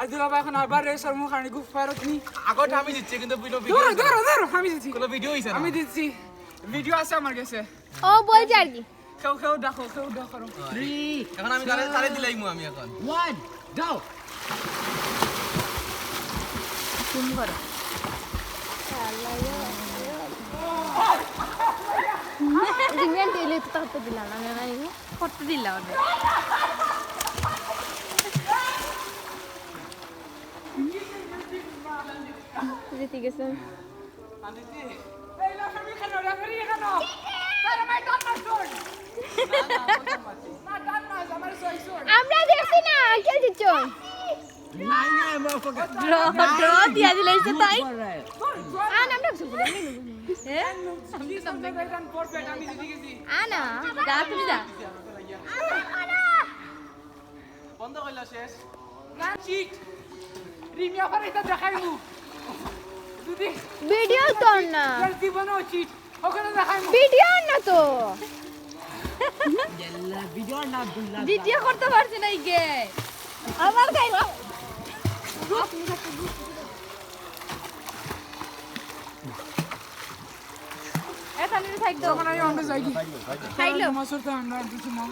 আর দুলাভাই এখন আবার রেসার মুখ আনি গুফ ফেরত নি আগত আমি দিচ্ছি কিন্তু ভিডিও ধরো ধরো ধরো আমি দিচ্ছি। কোনো ভিডিও হইছে আমি দিচ্ছি। ভিডিও আছে আমার কাছে। ও বলছে আর কি কেউ কেউ দেখো কেউ দেখো এখন আমি তারে তারে দিলাইমু আমি এখন। তুমি করো তুমি আন্টি এলে তো করতে দিলাম না আমি করতে দিলাম ডান মাই আমার দেখছি না কে দিচ্ছ ড্র ড্র দিয়া দিলে সে তাই। আন আমরা বলি হ্যাঁ? গেছি আনা। যা তুমি যা। বন্ধ কইলা শেষ। না চিট রিমিয়া এটা দেখাইমু যদি ভিডিও তো না। তোর জীবনও চিট ওখানে দেখাইমু ভিডিও না তো। ভিডিও করতে পারছি না গে। আমার খাইলো এটা নিয়ে থাকতো তখন আমি অন্য যাই খাইলো। মাসুর তো আমরা কিছু মন